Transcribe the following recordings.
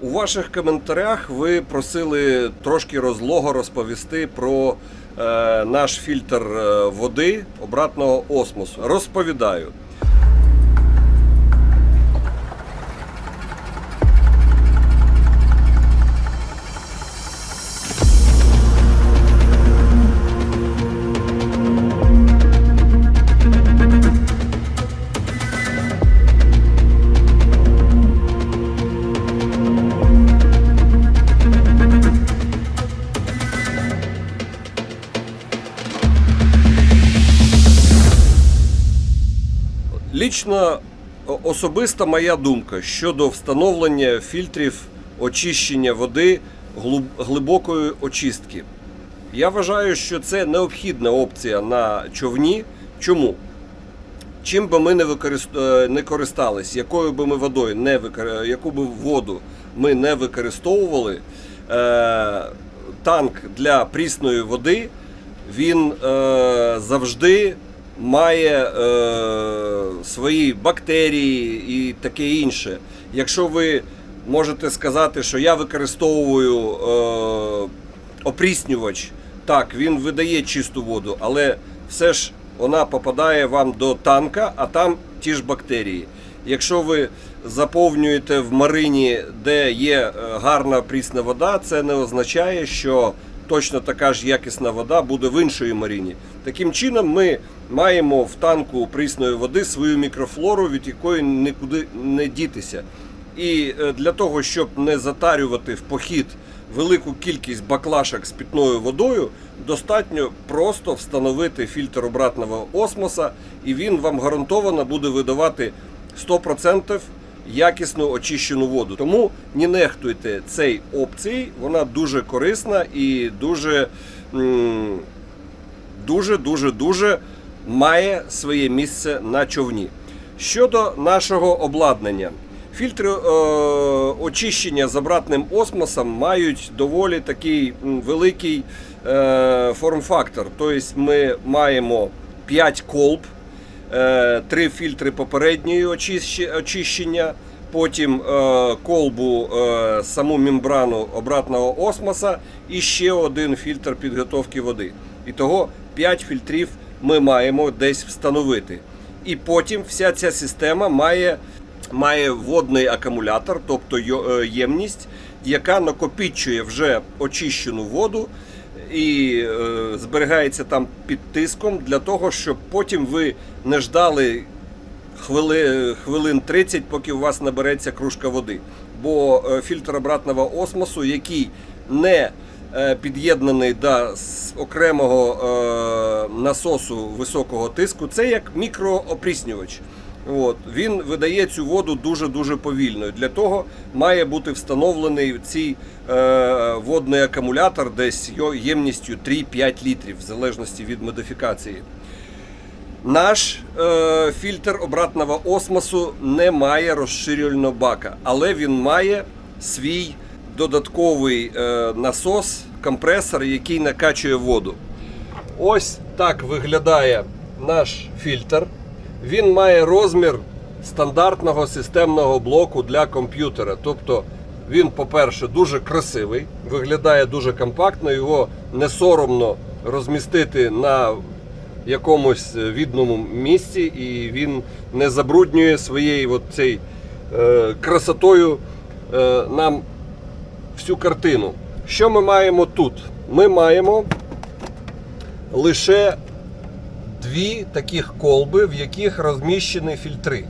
У ваших коментарях ви просили трошки розлого розповісти про е, наш фільтр е, води обратного осмосу. Розповідаю. Лічно о- особиста моя думка щодо встановлення фільтрів очищення води глибокої очистки. Я вважаю, що це необхідна опція на човні. Чому? Чим би ми не, використ... е, не користались, якою би ми водою не викор... яку би воду ми не використовували, е... танк для прісної води він е... завжди має е... свої бактерії і таке інше. Якщо ви можете сказати, що я використовую е... опріснювач, так, він видає чисту воду, але все ж вона попадає вам до танка, а там ті ж бактерії. Якщо ви заповнюєте в марині, де є е, гарна прісна вода, це не означає, що точно така ж якісна вода буде в іншої марині. Таким чином, ми маємо в танку прісної води свою мікрофлору, від якої нікуди не дітися. І е, для того, щоб не затарювати в похід велику кількість баклашок з питною водою, достатньо просто встановити фільтр обратного осмоса, і він вам гарантовано буде видавати 100% якісну очищену воду. Тому не нехтуйте цей опцією, вона дуже корисна і дуже, дуже, дуже, дуже має своє місце на човні. Щодо нашого обладнання. Фільтри е, очищення з обратним осмосом мають доволі такий великий е, форм-фактор. Тобто ми маємо 5 колб, е, 3 фільтри попередньої очищ- очищення, потім е, колбу е, саму мембрану обратного осмоса і ще один фільтр підготовки води. І того 5 фільтрів ми маємо десь встановити. І потім вся ця система має, має водний акумулятор, тобто ємність, яка накопичує вже очищену воду і е, зберігається там під тиском для того, щоб потім ви не ждали хвили, хвилин 30, поки у вас набереться кружка води. Бо е, фільтр обратного осмосу, який не е, під'єднаний до окремого е, насосу високого тиску, це як мікроопріснювач. От, він видає цю воду дуже-дуже повільно. Для того має бути встановлений цей е, водний акумулятор десь ємністю 3-5 літрів, в залежності від модифікації. Наш е, фільтр обратного осмосу не має розширювального бака, але він має свій додатковий е, насос, компресор, який накачує воду. Ось так виглядає наш фільтр. Він має розмір стандартного системного блоку для комп'ютера. Тобто він, по-перше, дуже красивий, виглядає дуже компактно, його не соромно розмістити на якомусь відному місці, і він не забруднює своєю е, красотою е, нам всю картину. Що ми маємо тут? Ми маємо лише дві таких колби, в яких розміщені фільтри.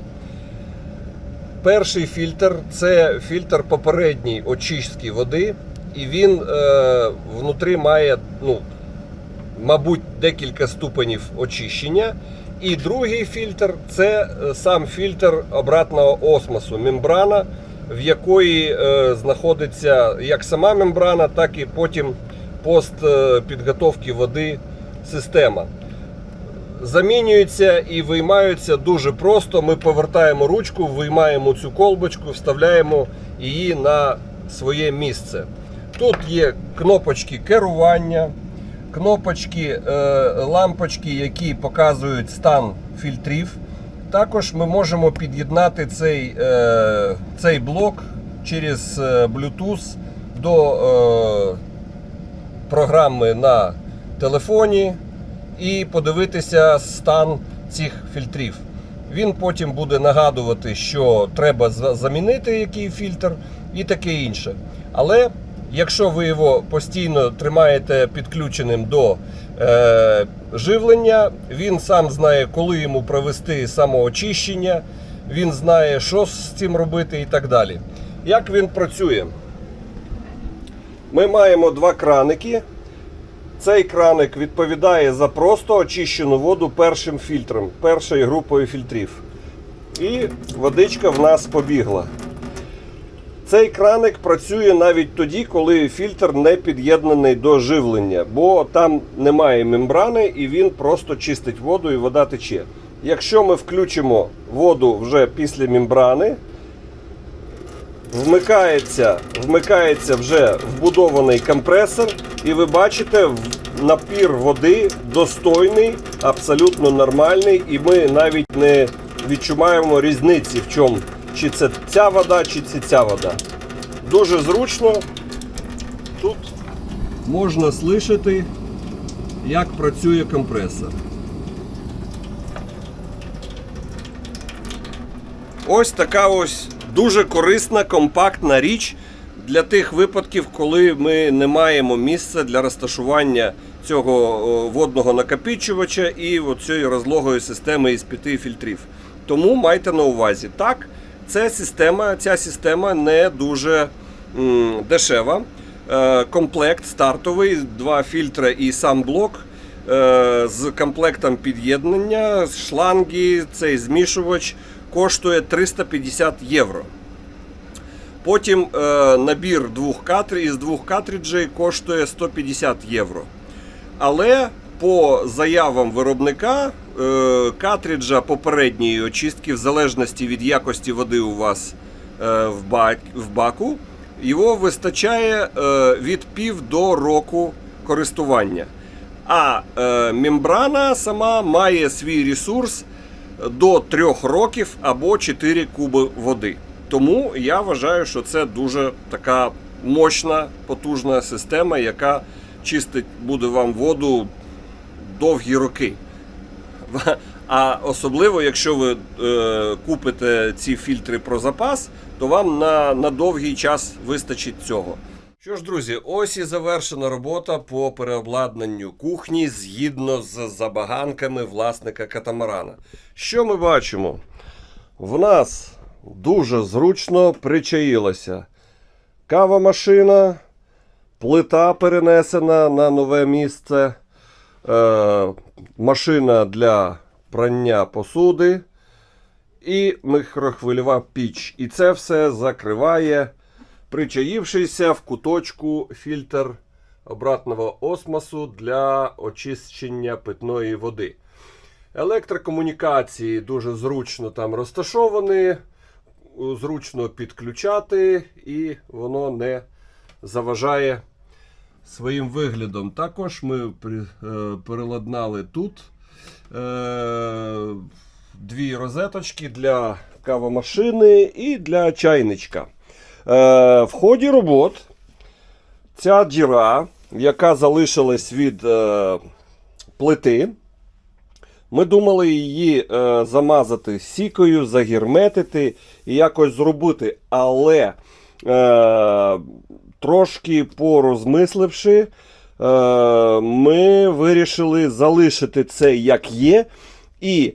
Перший фільтр це фільтр попередній очистки води, і він е, внутрі має, ну, мабуть, декілька ступенів очищення. І другий фільтр це е, сам фільтр обратного осмосу, мембрана, в якої е, знаходиться як сама мембрана, так і потім пост е, підготовки води система. Замінюються і виймаються дуже просто. Ми повертаємо ручку, виймаємо цю колбочку, вставляємо її на своє місце. Тут є кнопочки керування, кнопочки, е, лампочки, які показують стан фільтрів. Також ми можемо під'єднати цей, е, цей блок через е, Bluetooth до програми на телефоні і подивитися стан цих фільтрів. Він потім буде нагадувати, що треба замінити який фільтр і таке інше. Але якщо ви його постійно тримаєте підключеним до е, живлення, він сам знає, коли йому провести самоочищення, він знає, що з цим робити і так далі. Як він працює? Ми маємо два краники. Цей краник відповідає за просто очищену воду першим фільтром, першою групою фільтрів. І водичка в нас побігла. Цей краник працює навіть тоді, коли фільтр не під'єднаний до живлення, бо там немає мембрани і він просто чистить воду і вода тече. Якщо ми включимо воду вже після мембрани, вмикається, вмикається вже вбудований компресор, і ви бачите, напір води достойний, абсолютно нормальний, і ми навіть не відчуваємо різниці в чому, чи це ця вода, чи це ця вода. Дуже зручно. Тут можна слышати, як працює компресор. Ось така ось дуже корисна, компактна річ для тих випадків, коли ми не маємо місця для розташування цього водного накопичувача і цієї розлогої системи із п'яти фільтрів. Тому майте на увазі, так, ця система, ця система не дуже м, дешева. Е, комплект стартовий, два фільтри і сам блок е, з комплектом під'єднання, шланги, цей змішувач коштує 350 євро. Потім е, набір двох картри, із двох картриджей коштує 150 євро. Але по заявам виробника е, картриджа попередньої очистки, в залежності від якості води у вас е, в, бак, в баку, його вистачає е, від пів до року користування. А е, мембрана сама має свій ресурс до 3 років або 4 куби води. Тому я вважаю, що це дуже така мощна, потужна система, яка чистить буде вам воду довгі роки. А особливо, якщо ви е, купите ці фільтри про запас, то вам на, на довгий час вистачить цього. Що ж, друзі, ось і завершена робота по переобладнанню кухні згідно з забаганками власника катамарана. Що ми бачимо? В нас дуже зручно причаїлася кавомашина, плита перенесена на нове місце, е, машина для прання посуди і микрохвильова піч. І це все закриває причаївшийся в куточку фільтр обратного осмосу для очищення питної води. Електрокомунікації дуже зручно там розташовані, зручно підключати, і воно не заважає своїм виглядом. Також ми е, переладнали тут е, дві розеточки для кавомашини і для чайничка. Е, в ході робот ця діра, яка залишилась від е, плити, ми думали її е, замазати сікою, загерметити і якось зробити. Але трошки порозмисливши, ми вирішили залишити це як є. І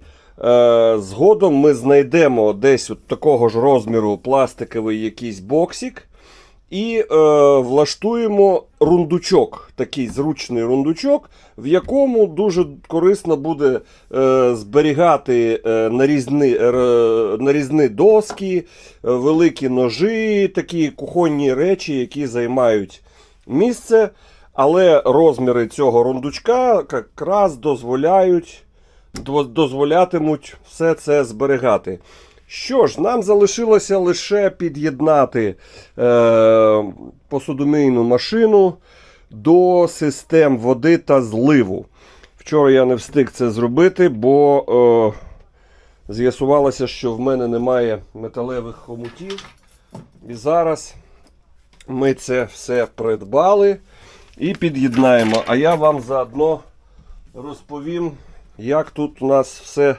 згодом ми знайдемо десь от такого ж розміру пластиковий якийсь боксик. І е, влаштуємо рундучок, такий зручний рундучок, в якому дуже корисно буде е, зберігати е, нарізні, е, нарізні доски, е, великі ножі, такі кухонні речі, які займають місце. Але розміри цього рундучка якраз дозволяють, до- дозволятимуть все це зберігати. Що ж, нам залишилося лише під'єднати е, посудомийну машину до систем води та зливу. Вчора я не встиг це зробити, бо е, з'ясувалося, що в мене немає металевих хомутів. І зараз ми це все придбали і під'єднаємо. А я вам заодно розповім, як тут у нас все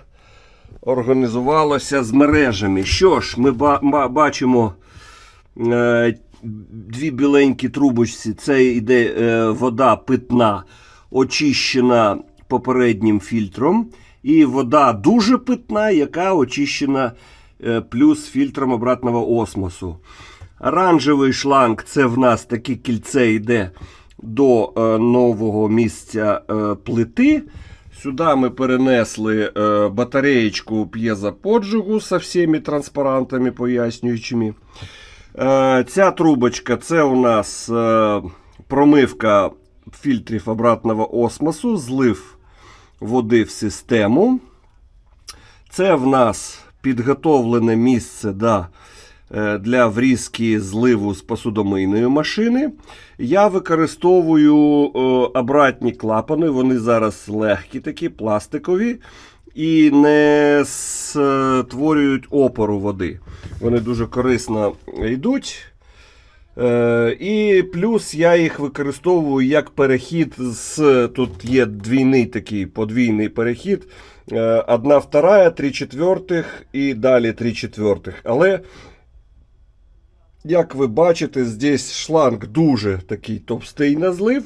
організувалося з мережами. Що ж, ми ба- ба- бачимо е, дві біленькі трубочці. Це йде е, вода питна, очищена попереднім фільтром. І вода дуже питна, яка очищена е, плюс фільтром обратного осмосу. Оранжевий шланг це в нас таке кільце йде до нового місця плити. Сюди ми перенесли е, батареєчку п'єзоподжигу з всіми транспарантами пояснюючими. Е, ця трубочка це у нас е, промивка фільтрів обратного осмосу, злив води в систему. Це в нас підготовлене місце да, для врізки зливу з посудомийної машини. Я використовую е, обратні клапани, вони зараз легкі, такі, пластикові. І не створюють опору води. Вони дуже корисно йдуть. Е, і плюс я їх використовую як перехід з. Тут є двійний такий подвійний перехід. Е, одна вторая, три четвертих і далі три четвертих. Але, як ви бачите, здесь шланг дуже такий товстий на злив.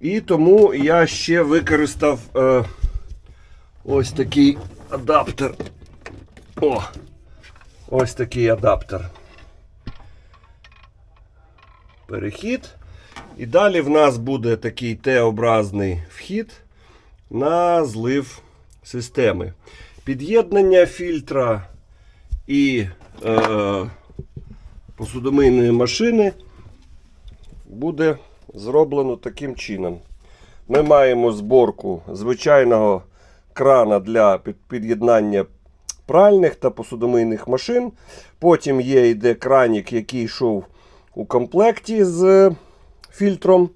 І тому я ще використав е, ось такий адаптер. О! Ось такий адаптер перехід. І далі в нас буде такий Т-образний вхід на злив системи. Під'єднання фільтра і е, посудомийної машини буде зроблено таким чином. Ми маємо зборку звичайного крана для під'єднання пральних та посудомийних машин. Потім є йде кранік, який йшов у комплекті з фільтром.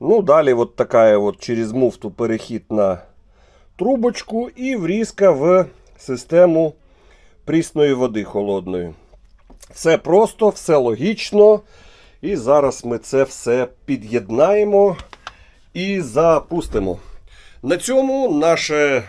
Ну, далі от така от через муфту перехід на трубочку і врізка в систему прісної води холодної. Все просто, все логічно. І зараз ми це все під'єднаємо і запустимо. На цьому наше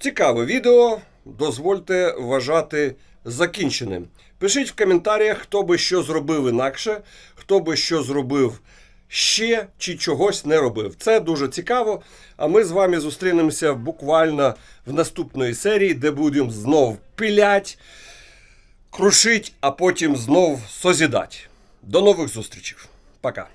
цікаве відео дозвольте вважати закінченим. Пишіть в коментарях, хто би що зробив інакше, хто би що зробив ще чи чогось не робив. Це дуже цікаво. А ми з вами зустрінемося буквально в наступної серії, де будемо знов пилять, крушить, а потім знов созідать. До нових зустрічей. Пока.